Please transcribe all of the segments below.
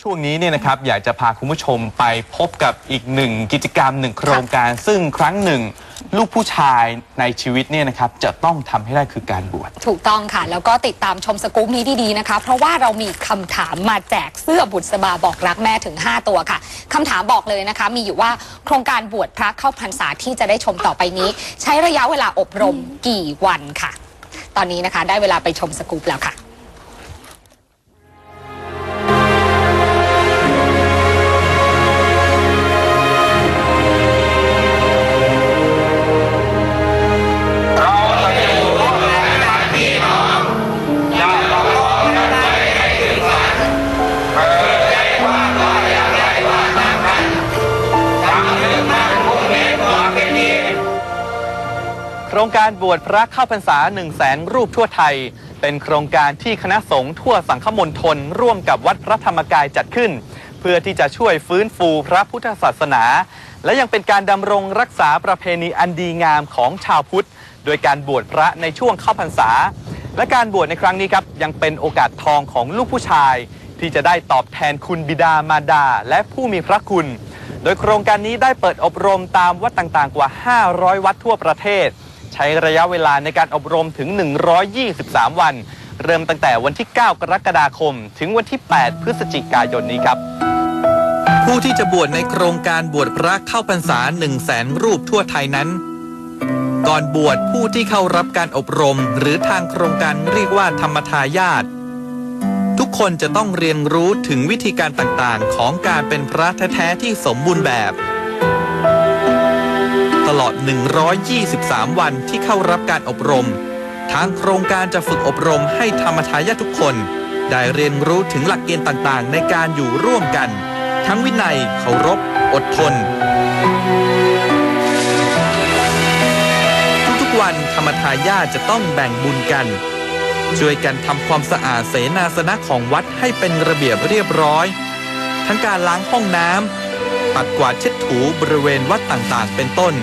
ช่วงนี้เนี่ยนะครับอยากจะพาคุณผู้ชมไปพบกับอีกหนึ่งกิจกรรมหนึ่งโครงการ ซึ่งครั้งหนึ่ง ลูกผู้ชายในชีวิตเนี่ยนะครับจะต้องทำให้ได้คือการบวช ถูกต้องค่ะ แล้วก็ติดตามชมสกู๊ปนี้ดีๆนะคะ เพราะว่าเรามีคำถามมาแจกเสื้อบุษบาบอกรักแม่ถึง 5 ตัวค่ะคำถามบอกเลยนะคะ มีอยู่ว่าโครงการบวชพระเข้าพรรษาที่จะได้ชมต่อไปนี้ ใช้ระยะเวลาอบรมกี่วันค่ะ ตอนนี้นะคะ ได้เวลาไปชมสกู๊ปแล้วค่ะ รงการบวชพระเข้าพรรษา1 0 0 0 0แสนรูปทั่วไทย เป็นโครงการที่คณะสงฆ์ทั่วสังฆมณฑลร่วมกับวัดพระธรรมกายจัดขึ้น เพื่อที่จะช่วยฟื้นฟูพระพุทธศาสนา และยังเป็นการดำรงรักษาประเพณีอันดีงามของชาวพุทธ โดยการบวชพระในช่วงเข้าพรรษา และการบวชในครั้งนี้ครับยังเป็นโอกาสทองของลูกผู้ชาย ที่จะได้ตอบแทนคุณบิดามารดา และผู้มีพระคุณ โดยโครงการนี้ได้เปิดอบรมตามวัดต่างๆ กว่า 500 วัดทั่วประเทศ ใช้ระยะเวลาในการอบรมถึง 123 วัน เริ่มตั้งแต่วันที่ 9 กรกฎาคม ถึงวันที่ 8 พฤศจิกายนนี้ครับ ผู้ที่จะบวชในโครงการบวชพระเข้าพรรษา1 0 0 0 0แสนรูปทั่วไทยนั้น ก่อนบวชผู้ที่เข้ารับการอบรม หรือทางโครงการเรียกว่าธรรมทายาททุกคนจะต้องเรียนรู้ถึงวิธีการต่างๆ ของการเป็นพระแท้ๆที่สมบูรณ์แบบ ตลอด 123 วันที่เข้ารับการอบรม ทางโครงการจะฝึกอบรมให้ธรรมทายาททุกคน ได้เรียนรู้ถึงหลักเกณฑ์ต่างๆ ในการอยู่ร่วมกัน ทั้งวินัยเคารพ อดทน ทุกๆวันธรรมทายาทจะต้องแบ่งบุญกัน ช่วยกันทำความสะอาดเสนาสนะของวัดให้เป็นระเบียบเรียบร้อย ทั้งการล้างห้องน้ำปัดกวาดเช็ดถูบริเวณวัดต่างๆ เป็นต้น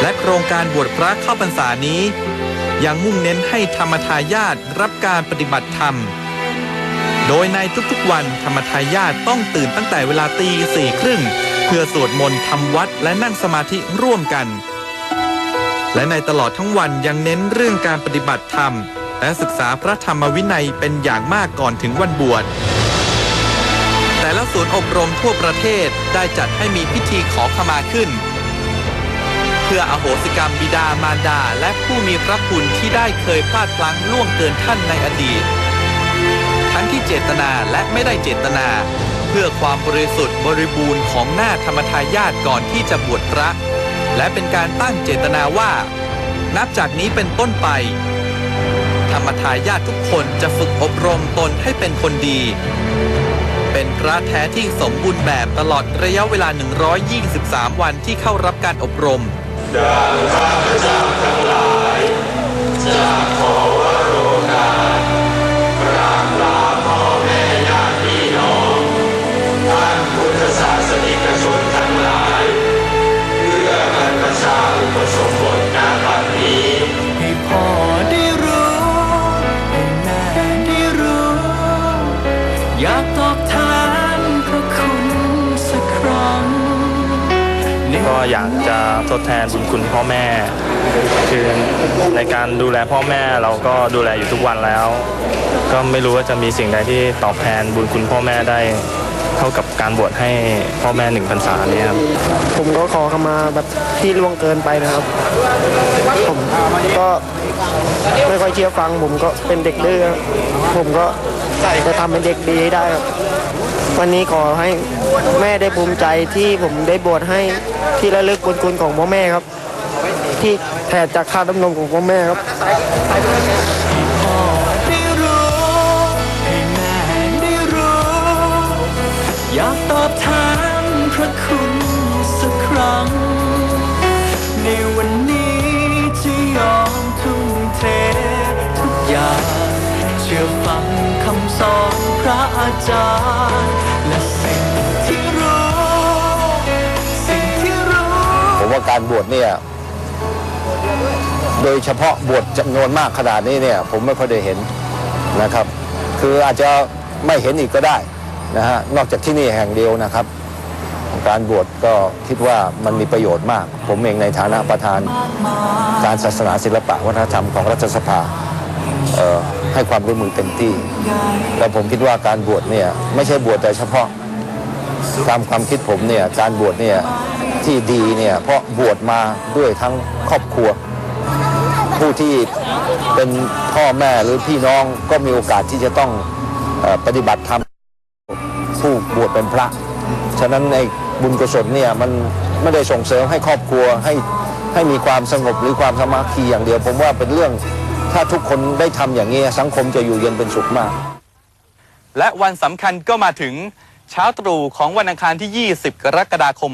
และโครงการบวชพระเข้าพรรษานี้ ยังมุ่งเน้นให้ธรรมทายาทรับการปฏิบัติธรรม โดยในทุกๆวันธรรมทายาทต้องตื่นตั้งแต่เวลาตีสี่ครึ่งเพื่อสวดมนต์ทำวัดและนั่งสมาธิร่วมกัน และในตลอดทั้งวันยังเน้นเรื่องการปฏิบัติธรรม และศึกษาพระธรรมวินัยเป็นอย่างมากก่อนถึงวันบวชแต่ละศูนย์อบรมทั่วประเทศได้จัดให้มีพิธีขอขมาขึ้น เพื่ออโหสิกรรมบิดามารดา และผู้มีพระคุณที่ได้เคยพลาดพลั้งล่วงเกินท่านในอดีต ทั้งที่เจตนาและไม่ได้เจตนา เพื่อความบริสุทธิ์บริบูรณ์ของหน้าธรรมทายาทก่อนที่จะบวชพระ และเป็นการตั้งเจตนาว่า นับจากนี้เป็นต้นไป ธรรมทายาททุกคนจะฝึกอบรมตนให้เป็นคนดี เป็นพระแท้ที่สมบูรณ์แบบตลอดระยะเวลา 123 วันที่เข้ารับการอบรม ดังข้าพเจ้าทั้งหลายจากขอ ทดแทนบุญคุณพ่อแม่ คือในการดูแลพ่อแม่เราก็ดูแลอยู่ทุกวันแล้ว ก็ไม่รู้ว่าจะมีสิ่งใดที่ตอบแทนบุญคุณพ่อแม่ได้เท่ากับการบวชให้พ่อแม่หนึ่งพรรษาเนี้ครับผมก็ขอเข้ามาแบบที่ล่วงเกินไปนะครับ ผมก็ไม่ค่อยเชื่อฟัง ผมก็เป็นเด็กดื้อผมก็จะทำเป็นเด็กดีให้ได้ครับ วันนี้ขอให้แม่ได้ภูมิใจที่ผมได้บวชให้ที่ระลึกบุญคุณของพ่อแม่ครับ ที่แทนจากค่าดำนมของพ่อแม่ครับอยากตอบแทน จารย์และสิ่งที่รู้สิ่งที่รู้ ผมว่าการบวชเนี่ย โดยเฉพาะบวชจำนวนมากขนาดนี้เนี่ย ผมไม่ค่อยได้เห็นนะครับ คืออาจจะไม่เห็นอีกก็ได้นะฮะนอกจากที่นี่แห่งเดียวนะครับ การบวชก็คิดว่ามันมีประโยชน์มาก ผมเองในฐานะประธานการศาสนาศิลปะวัฒนธรรมของรัฐสภาเอ่อ ให้ความร่วมมือเต็มที่ แล้วผมคิดว่าการบวชเนี่ยไม่ใช่บวชแต่เฉพาะตามความคิดผมเนี่ยการบวชเนี่ยที่ดีเนี่ยเพราะบวชมาด้วยทั้งครอบครัว ผู้ที่เป็นพ่อแม่หรือพี่น้องก็มีโอกาสที่จะต้องเออปฏิบัติธรรมผู้บวชเป็นพระ ฉะนั้นในบุญกุศลเนี่ยมันไม่ได้ส่งเสริมให้ครอบครัวให้ให้มีความสงบหรือความสามัคคีอย่างเดียว ผมว่าเป็นเรื่อง ถ้าทุกคนได้ทำอย่างนี้สังคมจะอยู่เย็นเป็นสุขมาก และวันสำคัญก็มาถึงเช้าตรู่ของวันอังคารที่ 20 กรกฎาคม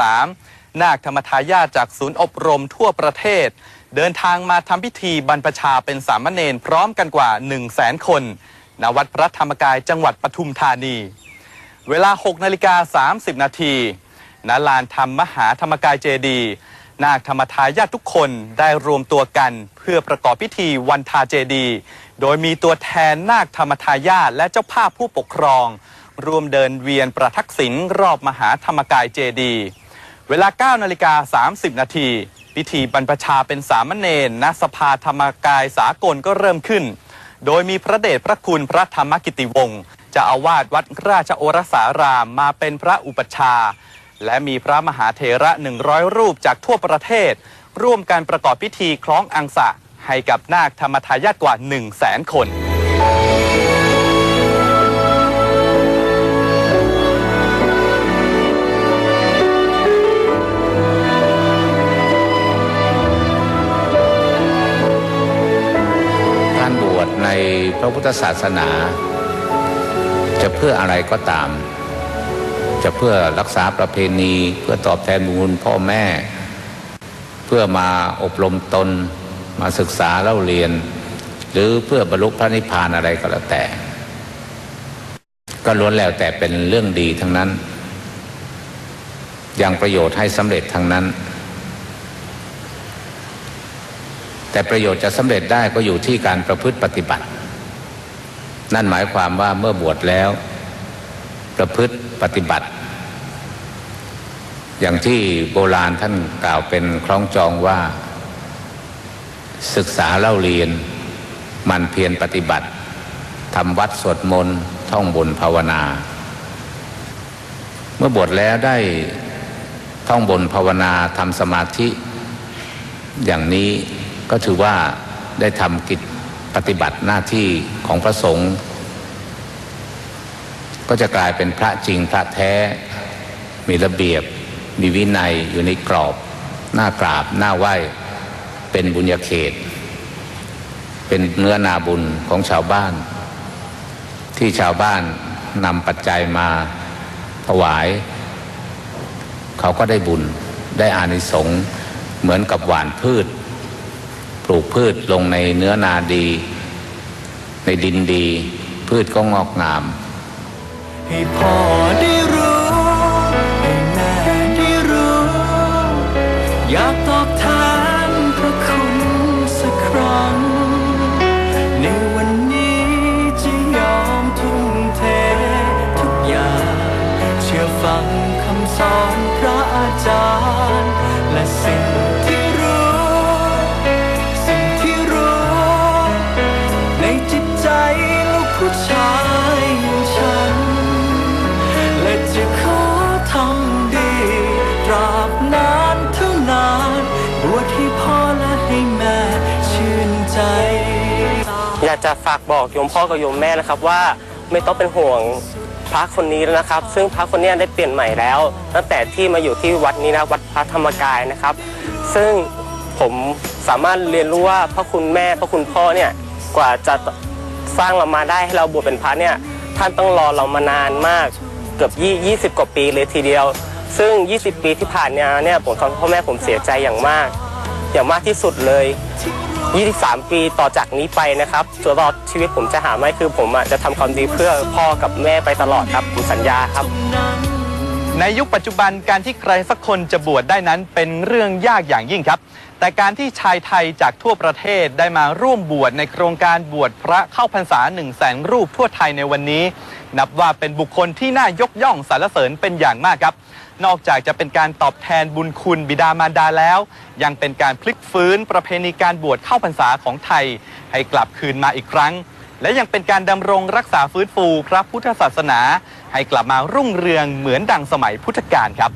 2553 นาคธรรมทายาทจากศูนย์อบรมทั่วประเทศ เดินทางมาทำพิธีบรรพชาเป็นสามเณรพร้อมกันกว่า 1 0 0 0 0แสนคนณวัดพระธรรมกายจังหวัดปทุมธานี เวลา 6 นาฬิกา 30 นาทีณลานธรรมมหาธรรมกายเจดีย์ นาคธรรมทายาททุกคนได้รวมตัวกันเพื่อประกอบพิธีวันทาเจดี โดยมีตัวแทนนาคธรรมทายาทและเจ้าภาพผู้ปกครอง รวมเดินเวียนประทักษิณรอบมหาธรรมกายเจดี เวลา 9 นาฬิกา 30 นาทีพิธีบรรพชาเป็นสามเณรณสภาธรรมกายสากลก็เริ่มขึ้น โดยมีพระเดชพระคุณพระธรรมกิติวงศ์จะอาวาสวัดราชโอรสารามมาเป็นพระอุปชา และมีพระมหาเถระ 100 รูปจากทั่วประเทศ ร่วมการประกอบพิธีคล้องอังสะ ให้กับนาคธรรมทายาทกว่า 1 0 0 0 0แสนคน การบวชในพระพุทธศาสนา จะเพื่ออะไรก็ตาม จะเพื่อรักษาประเพณี เพื่อตอบแทนบุญคุณพ่อแม่ เพื่อมาอบรมตน มาศึกษาเล่าเรียน หรือเพื่อบรรลุพระนิพพานอะไรก็แล้วแต่ ก็ล้วนแล้วแต่เป็นเรื่องดีทั้งนั้นยังประโยชน์ให้สำเร็จทั้งนั้น แต่ประโยชน์จะสำเร็จได้ก็อยู่ที่การประพฤติปฏิบัติ นั่นหมายความว่าเมื่อบวชแล้ว ประพฤติปฏิบัติ อย่างที่โบราณท่านกล่าวเป็นคล้องจองว่า ศึกษาเล่าเรียน มันเพียรปฏิบัติทำวัดสวดมนต์ท่องบุญภาวนา เมื่อบวชแล้วได้ท่องบนภาวนาทำสมาธิ อย่างนี้ก็ถือว่าได้ทำกิจปฏิบัติหน้าที่ของพระสงฆ์ ก็จะกลายเป็นพระจริงพระแท้ มีระเบียบ มีวินัยอยู่ในกรอบ หน้ากราบหน้าไหว้เป็นบุญญาเขต เป็นเนื้อนาบุญของชาวบ้าน ที่ชาวบ้านนำปัจจัยมาถวาย เขาก็ได้บุญได้อานิสงส์เหมือนกับหว่านพืช ปลูกพืชลงในเนื้อนาดี ในดินดี พืชก็งอกงาม ให้พ่อได้ากจะฝากบอกโยมพ่อกับโยมแม่นะครับว่าไม่ต้องเป็นห่วงพระคนนี้แล้วนะครับ ซึ่งพระคนนี้ได้เปลี่ยนใหม่แล้ว ตั้งแต่ที่มาอยู่ที่วัดนี้นะวัดพระธรรมกายนะครับ ซึ่งผมสามารถเรียนรู้ว่าพระคุณแม่พระคุณพ่อเนี่ยกว่าจะสร้างเรามาได้ให้เราบวชเป็นพระเนี่ยท่านต้องรอเรามานานมากเกือบยี่20กว่าปีเลยทีเดียว ซึ่ง 20 ปีที่ผ่านมาเนี่ยผมทำให้พ่อแม่ผมเสียใจอย่างมาก อย่างมากที่สุดเลย 23 ปีต่อจากนี้ไปนะครับตลอดชีวิตผมจะหาไม่คือผมอะจะทำความดีเพื่อพ่อกับแม่ไปตลอดครับผมสัญญาครับ ในยุคปัจจุบันการที่ใครสักคนจะบวชได้นั้นเป็นเรื่องยากอย่างยิ่งครับ แต่การที่ชายไทยจากทั่วประเทศได้มาร่วมบวชในโครงการบวชพระเข้าพรรษา1 0 0 0 0แสนรูปทั่วไทยในวันนี้ นับว่าเป็นบุคคลที่น่ายกย่องสรรเสริญเป็นอย่างมากครับ นอกจากจะเป็นการตอบแทนบุญคุณบิดามารดาแล้ว ยังเป็นการพลิกฟื้นประเพณีการบวชเข้าพรรษาของไทย ให้กลับคืนมาอีกครั้ง และยังเป็นการดำรงรักษาฟื้นฟูพระพุทธศาสนา ให้กลับมารุ่งเรืองเหมือนดังสมัยพุทธกาลครับ